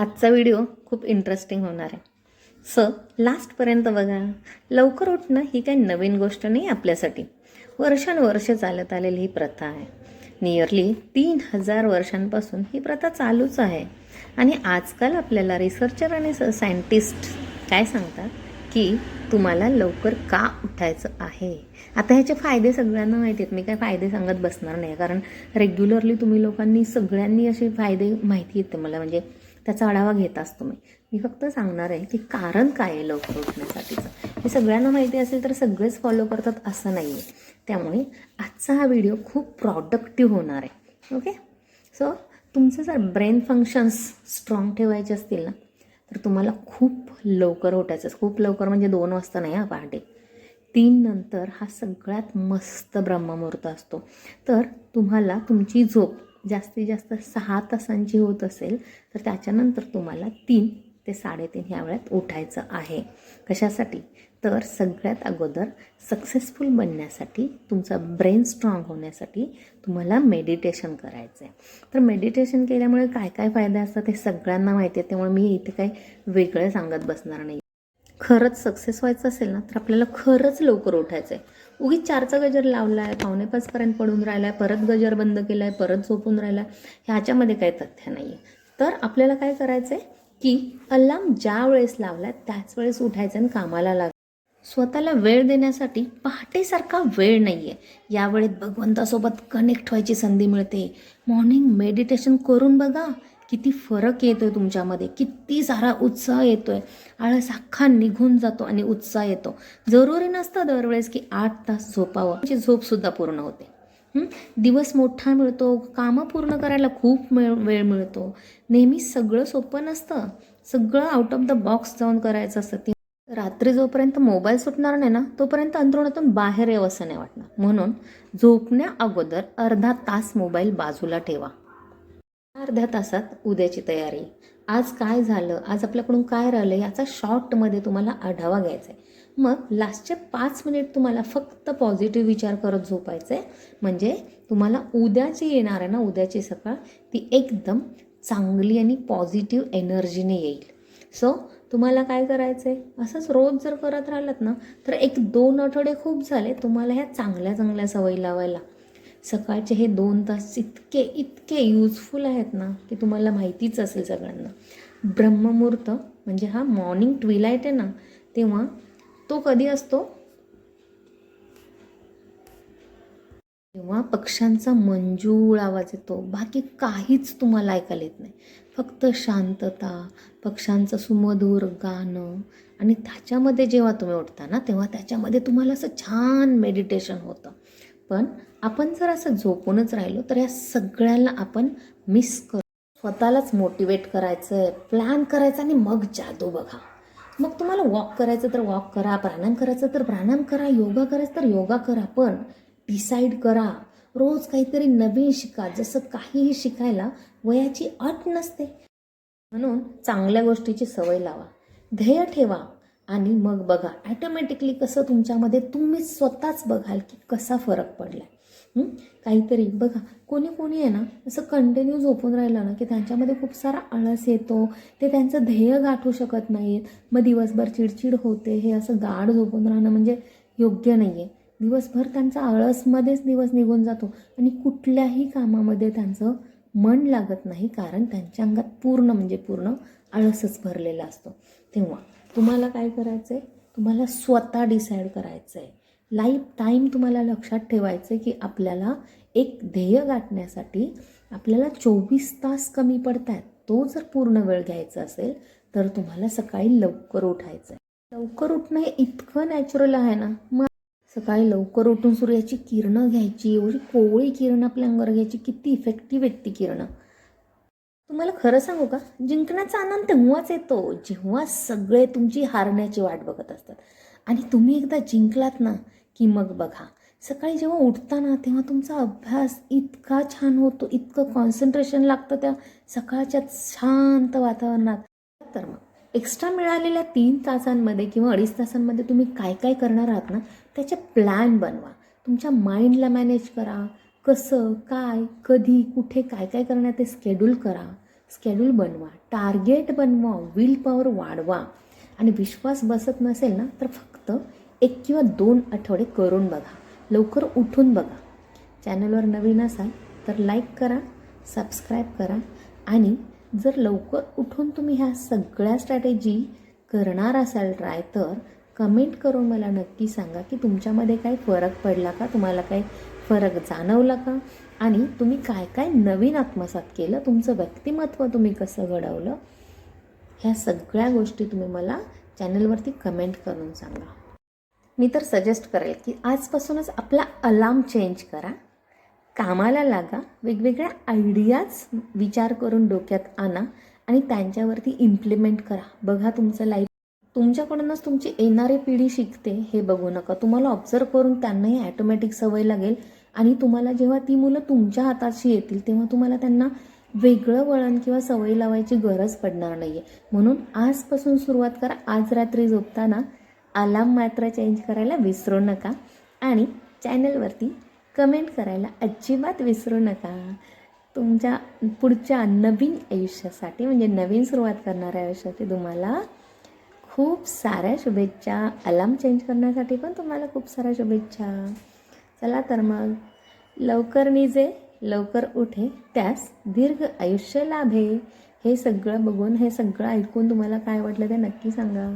आजचा व्हिडिओ खूप इंटरेस्टिंग होणार आहे. स लास्टपर्यंत बघा. लवकर उठणं ही काही नवीन गोष्ट नाही आपल्यासाठी. वर्षानुवर्ष चालत आलेली ही प्रथा आहे. नियरली तीन हजार वर्षांपासून ही प्रथा चालूच आहे. आणि आजकाल आपल्याला रिसर्चर आणि सायंटिस्ट काय सांगतात? की तुम्हाला लवकर का उठायचं आहे? आता ह्याचे फायदे सगळ्यांना माहिती आहेत. मी काय फायदे सांगत बसणार नाही. कारण रेग्युलरली तुम्ही लोकांनी सगळ्यांनी असे फायदे माहिती येते मला. म्हणजे त्याचा आढावा घेत असतो मी. मी फक्त सांगणार आहे की कारण काय आहे लवकर उठण्यासाठीचं हे सगळ्यांना माहिती असेल तर सगळेच फॉलो करतात असं नाही आहे. त्यामुळे आजचा हा व्हिडिओ खूप प्रॉडक्टिव्ह होणार आहे. ओके सो तुमचं जर ब्रेन फंक्शन्स स्ट्रॉंग ठेवायचे असतील ना तर तुम्हाला खूप लवकर उठायचं खूप लवकर म्हणजे दोन वाजता नाही हा पहाटे. तीन नंतर हा सगळ्यात मस्त ब्रह्ममुहूर्त असतो. तर तुम्हाला तुमची झोप जास्तीत जास्त सहा तासांची होत असेल तर त्याच्यानंतर तुम्हाला तीन ते साडेतीन ह्या वेळात उठायचं आहे. कशासाठी? तर सगळ्यात अगोदर सक्सेसफुल बनण्यासाठी तुमचा ब्रेन स्ट्रॉंग होण्यासाठी तुम्हाला मेडिटेशन करायचं आहे तर मेडिटेशन केल्यामुळे काय काय फायदे असतात हे सगळ्यांना माहिती आहे त्यामुळे मी इथे काही वेगळं सांगत बसणार नाही. खरंच सक्सेस व्हायचं असेल ना तर आपल्याला खरंच लवकर उठायचं आहे उगीच चारचा गजर लावला आहे पावणे पाचपर्यंत पडून राहिला आहे परत गजर बंद केला आहे परत झोपून राहिला आहे ह्याच्यामध्ये काही तथ्य नाही आहे तर आपल्याला काय करायचं आहे की अल्लाम ज्या वेळेस लावला आहे त्याच वेळेस उठायचं आणि कामाला लाग स्वतःला वेळ देण्यासाठी पहाटेसारखा वेळ नाही आहे यावेळेत भगवंतासोबत कनेक्ट व्हायची संधी मिळते. मॉर्निंग मेडिटेशन करून बघा. किती फरक येतो आहे तुमच्यामध्ये किती सारा उत्साह येतो आहे आळस अख्खा निघून जातो आणि उत्साह येतो. जरुरी नसतं दरवेळेस की आठ तास झोपावं. म्हणजे झोपसुद्धा पूर्ण होते. दिवस मोठा मिळतो कामं पूर्ण करायला खूप वेळ वेळ मिळतो. नेहमी सगळं सोपं नसतं. सगळं आउट ऑफ द बॉक्स जाऊन करायचं असतं. ते रात्री जोपर्यंत मोबाईल सुटणार नाही ना तोपर्यंत अंतरुणातून बाहेर यावं असं नाही वाटणार. म्हणून झोपण्या अगोदर अर्धा तास मोबाईल बाजूला ठेवा. अर्ध्या तासात उद्याची तयारी. आज काय झालं? आज आपल्याकडून काय राहिलं? याचा शॉर्टमध्ये तुम्हाला आढावा घ्यायचा आहे मग लास्टचे पाच मिनिट तुम्हाला फक्त पॉझिटिव्ह विचार करत झोपायचं आहे म्हणजे तुम्हाला उद्याची येणार आहे ना उद्याची सकाळ ती एकदम चांगली आणि पॉझिटिव्ह एनर्जीने येईल. सो तुम्हाला काय करायचं आहे असंच रोज जर करत राहिलात ना तर एक दोन आठवडे खूप झाले तुम्हाला ह्या चांगल्या चांगल्या सवयी लावायला. सकाळचे हे दोन तास इतके इतके यूजफुल आहेत ना की तुम्हाला माहितीच असेल सगळ्यांना. ब्रह्ममुहूर्त म्हणजे हा मॉर्निंग ट्विलाईट आहे ना तेव्हा तो कधी असतो? तेव्हा पक्ष्यांचा मंजूळ आवाज येतो. बाकी काहीच तुम्हाला ऐकायला येत नाही. फक्त शांतता पक्ष्यांचं सुमधूर गाणं आणि त्याच्यामध्ये जेव्हा तुम्ही उठता ना तेव्हा त्याच्यामध्ये तुम्हाला असं छान मेडिटेशन होतं. पण आपण जर असं झोपूनच राहिलो तर या सगळ्यांना आपण मिस करू स्वतःलाच मोटिवेट करायचं आहे प्लॅन करायचा आणि मग जादू बघा. मग तुम्हाला वॉक करायचं तर वॉक करा प्राणायाम करायचं तर प्राणायाम करा योगा करायचं तर योगा करा पण डिसाईड करा. रोज काहीतरी नवीन शिका जसं काहीही शिकायला वयाची अट नसते. म्हणून चांगल्या गोष्टीची सवय लावा. ध्येय ठेवा. आणि मग बघा ॲटोमॅटिकली कसं तुमच्यामध्ये तुम्ही स्वतःच बघाल की कसा फरक पडला काहीतरी बघा कोणी कोणी आहे ना असं कंटिन्यू झोपून राहिलं ना की त्यांच्यामध्ये खूप सारा आळस येतो ते त्यांचं ध्येय गाठू शकत नाहीत. मग दिवसभर चिडचिड होते हे असं गाढ झोपून राहणं म्हणजे योग्य नाही आहे दिवसभर त्यांचा आळसमध्येच दिवस निघून जातो आणि कुठल्याही कामामध्ये त्यांचं मन लागत नाही कारण त्यांच्या अंगात पूर्ण म्हणजे पूर्ण आळसच भरलेला असतो. तेव्हा तुम्हाला काय करायचं आहे तुम्हाला स्वतः डिसाईड करायचं आहे लाईफ टाईम तुम्हाला लक्षात ठेवायचं आहे की आपल्याला एक ध्येय गाठण्यासाठी आपल्याला चोवीस तास कमी पडत आहेत तो जर पूर्ण वेळ घ्यायचा असेल तर तुम्हाला सकाळी लवकर उठायचं आहे लवकर उठणं हे इतकं नॅचरल आहे ना. मग सकाळी लवकर उठून सूर्याची किरणं घ्यायची एवढी कोवळी किरण आपल्या अंगावर घ्यायची किती इफेक्टिव्ह आहेत ती किरणं. तुम्हाला खरं सांगू का? जिंकण्याचा आनंद तेव्हाच येतो जेव्हा सगळे तुमची हारण्याची वाट बघत असतात. आणि तुम्ही एकदा जिंकलात ना की मग बघा. सकाळी जेव्हा उठताना तेव्हा तुमचा अभ्यास इतका छान होतो इतकं कॉन्सन्ट्रेशन लागतं त्या सकाळच्या शांत वातावरणात. तर मग एक्स्ट्रा मिळालेल्या तीन तासांमध्ये किंवा अडीच तासांमध्ये तुम्ही काय काय करणार आहात ना त्याचे प्लॅन बनवा. तुमच्या माइंडला मॅनेज करा. कसं काय कधी कुठे काय काय करणार ते स्केड्यूल करा. स्केड्यूल बनवा. टार्गेट बनवा. विल पॉवर वाढवा. आणि विश्वास बसत नसेल ना तर फक्त एक किंवा दोन आठवडे करून बघा. लवकर उठून बघा. चॅनलवर नवीन असाल तर लाईक करा सबस्क्राईब करा. आणि जर लवकर उठून तुम्ही ह्या सगळ्या स्ट्रॅटेजी करणार असाल ट्राय तर कमेंट करून मला नक्की सांगा की तुमच्यामध्ये काही फरक पडला का? तुम्हाला काही फरक जाणवला का? आणि तुम्ही काय काय नवीन आत्मसात केलं? तुमचं व्यक्तिमत्व तुम्ही कसं घडवलं? ह्या सगळ्या गोष्टी तुम्ही मला चॅनलवरती कमेंट करून सांगा. मी तर सजेस्ट करेल की आजपासूनच आपला अलार्म चेंज करा. कामाला लागा वेगवेगळ्या आयडियाज विचार करून डोक्यात आणा आणि त्यांच्यावरती इम्प्लिमेंट करा. बघा तुमचं लाईफ तुमच्याकडूनच तुमची येणारी पिढी शिकते हे बघू नका. तुम्हाला ऑब्झर्व करून त्यांनाही ॲटोमॅटिक सवय लागेल आणि तुम्हाला जेव्हा ती मुलं तुमच्या हाताशी येतील तेव्हा तुम्हाला त्यांना वेगळं वळण किंवा सवय लावायची गरज पडणार नाही आहे म्हणून आजपासून सुरुवात करा. आज रात्री झोपताना अलार्म मात्र चेंज करायला विसरू नका आणि चॅनलवरती कमेंट करायला अजिबात विसरू नका. तुमच्या पुढच्या नवीन आयुष्यासाठी म्हणजे नवीन सुरुवात करणाऱ्या आयुष्यासाठी तुम्हाला खूप साऱ्या शुभेच्छा. अलार्म चेंज करण्यासाठी पण तुम्हाला खूप साऱ्या शुभेच्छा. चला तर मग. लवकर निजे लवकर उठे त्यास दीर्घ आयुष्य लाभे. हे सगळं बघून हे सगळं ऐकून तुम्हाला काय वाटलं ते नक्की सांगा.